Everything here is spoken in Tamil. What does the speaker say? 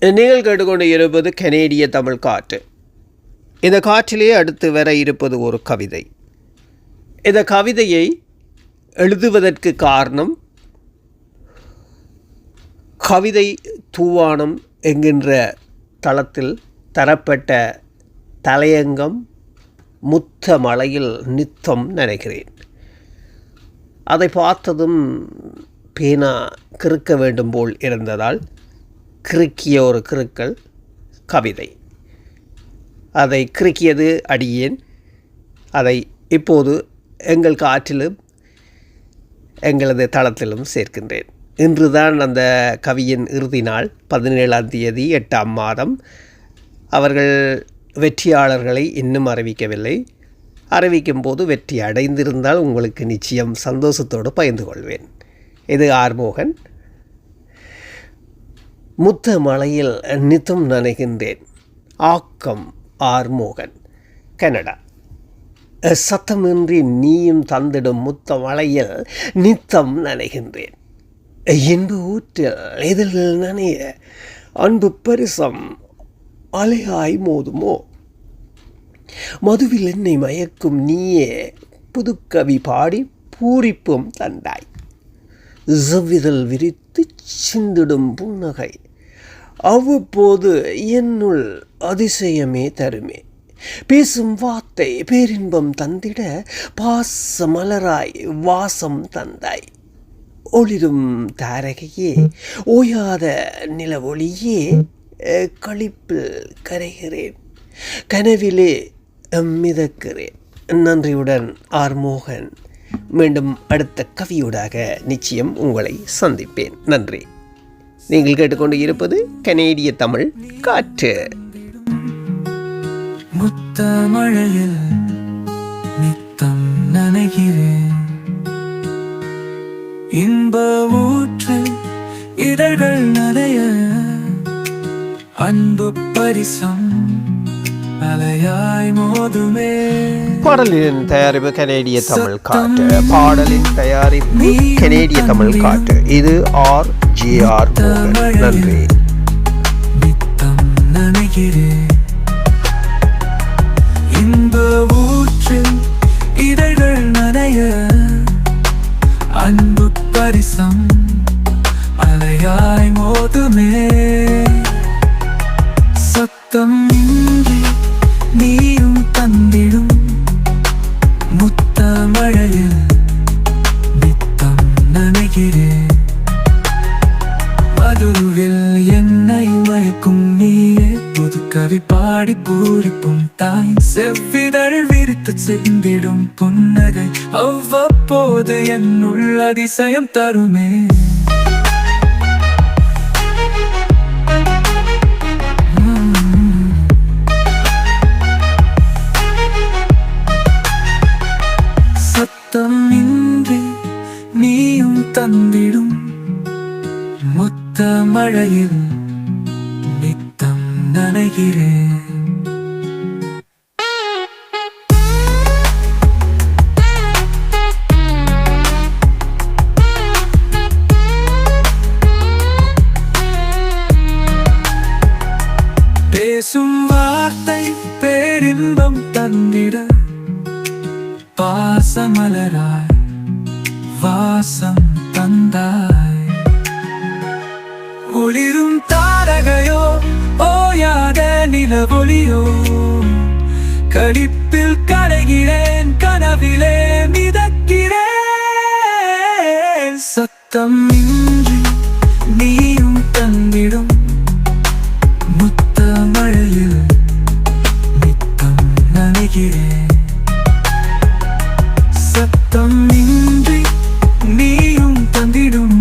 நீங்கள் கேட்டுக்கொண்டு இருப்பது கனேடிய தமிழ் காற்று. இந்த காற்றிலே அடுத்து வர இருப்பது ஒரு கவிதை. இந்த கவிதையை எழுதுவதற்கு காரணம் கவிதை தூவானம் என்கின்ற தளத்தில் தரப்பட்ட தலையங்கம் முத்த மலையில் நித்தம் நினைக்கிறேன். அதை பார்த்ததும் பேனா கிறுக்க வேண்டும் போல் இருந்ததால் கிறுக்கிய ஒரு கிறுக்கல் கவிதை. அதை கிறுக்கியது அடியேன். அதை இப்போது எங்கள் காற்றிலும் எங்களது தளத்திலும் சேர்க்கின்றேன். இன்றுதான் அந்த கவியின் இறுதி நாள் பதினேழாம் தேதி எட்டாம் மாதம். அவர்கள் வெற்றியாளர்களை இன்னும் அறிவிக்கவில்லை. அறிவிக்கும் போது வெற்றி அடைந்திருந்தால் உங்களுக்கு நிச்சயம் சந்தோஷத்தோடு பகிர்ந்து கொள்வேன். இது ஆர்மோகன் முத்த மலையில் நித்தம் நனைகின்றேன். ஆக்கம் ஆர்மோகன் கனடா. சத்தமின்றி நீயும் தந்திடும் முத்த மலையில் நித்தம் நனைகின்றேன். இன்பு ஊற்றில் எதில் நனைய அன்பு பரிசம் அலையாய் மோதுமோ? மதுவில் என்னை மயக்கும் நீயே புதுக்கவி பாடி பூரிப்பும் தந்தாய். செவ்விதழ் விரித்து சிந்திடும் புன்னகை. அவ்வப்போது என்னுள் அதிசயமே தருமே. பேசும் வார்த்தை பேரின்பம் தந்திட பாச மலராய் வாசம் தந்தாய். ஒளிரும் தாரகையே ஓயாத நிலவொளியே ஒளியே களிப்பில் கரைகிறேன். கனவிலே மிதக்கிறேன். நன்றியுடன் ஆர்மோகன் மீண்டும் அடுத்த கவியூடாக நிச்சயம் உங்களை சந்திப்பேன். நன்றி. நீங்கள் கேட்டுக்கொண்டு இருப்பது கனேடிய தமிழ் காற்று. முத்த மழையில் நித்தம் நனைகிறேன். இன்ப ஊற்று இதழ்கள் நிறைய அன்பு பரிசம் பாடலின் தயாரிப்பு கனேடிய தமிழ் காற்று பாடலின் தயாரிப்பு கனேடிய தமிழ் காற்று இது ஆர் ஜே ஆர் நன்றி. இன்ப ஊற்றில் இதழ்கள் நனைய. அன்பு பரிசம் அலையாய் மோதுமே. சத்தம் நீயும் தந்திடும் முத்த நித்தம் நனைகிறேன் மதுவில் என்னை மயக்கும் நீயே. புது கவி பாடி பூரிப்பும் தாய் செவ்விதழ் விரித்து சென்றிடும் புன்னகை. அவ்வப்போது என்னுள் அதிசயம் தருமே. தந்திடும் முத்த மழையில் நித்தம் நனைகிறேன். பேசும் வார்த்தை பேரின்பம் தந்திட பாசமலராய் வாசம் வந்தாய். ஒளிரும் தாரகையோ ஓயாத நிலவொளியோ கடிப்பில் கரைகிறேன் கனவிலே மிதக்கிறேன். சத்தம் இன்றி நீயும் தந்திடும் முத்த மழையில் நித்தம் நினைக்கிறேன் சத்தம் இன்றி freedom.